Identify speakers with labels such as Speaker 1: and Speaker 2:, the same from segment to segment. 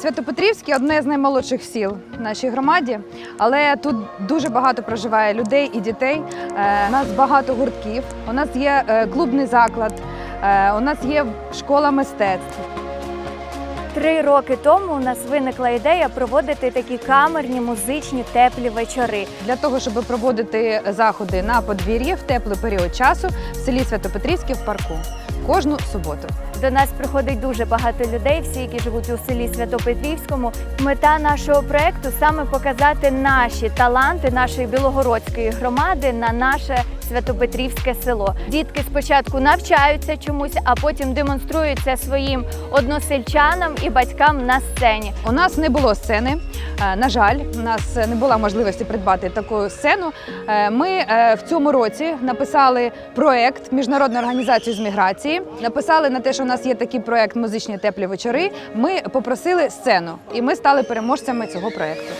Speaker 1: Святопетрівське одне з наймолодших сіл в нашій громаді, але тут дуже багато проживає людей і дітей. Е, У нас багато гуртків. У нас є е, клубний заклад, е, у нас є школа мистецтв.
Speaker 2: Три роки тому у нас виникла ідея проводити такі камерні музичні теплі вечори.
Speaker 1: Для того, щоб проводити заходи на подвір'ї в теплий період часу в селі Святопетрівське в парку кожну суботу.
Speaker 2: До нас приходить дуже багато людей, всі, які живуть у селі Святопетрівському. Мета нашого проекту саме показати наші таланти нашої білогородської громади на наше Святопетрівське село. Дітки спочатку навчаються чомусь, а потім демонструють це своїм односельчанам і батькам на сцені.
Speaker 1: У нас не було сцени. Е, На жаль, у нас не була можливості придбати таку сцену. Е, Ми е, в цьому році написали проект міжнародної організації з міграції. Написали на те, що у нас є такий проект музичні теплі вечори. Ми попросили сцену, і ми стали переможцями цього проекту.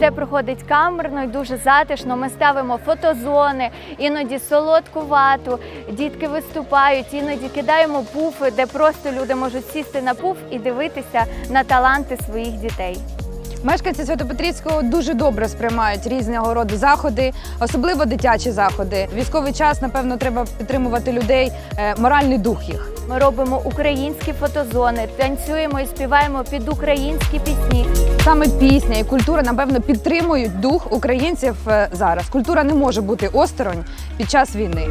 Speaker 2: Все проходить камерно і дуже затишно. Ми ставимо фотозони, іноді солодку вату. Дітки виступають, іноді кидаємо пуфи, де просто люди можуть сісти на пуф і дивитися на таланти своїх дітей.
Speaker 1: Мешканці Святопетрівського дуже добре сприймають різного роду заходи, особливо дитячі заходи. Військовий час, напевно, треба підтримувати людей, е, моральний дух їх.
Speaker 2: Ми робимо українські фотозони, танцюємо і співаємо під українські пісні.
Speaker 1: Саме пісня і культура, напевно, підтримують дух українців е, зараз. Культура не може бути осторонь під час війни.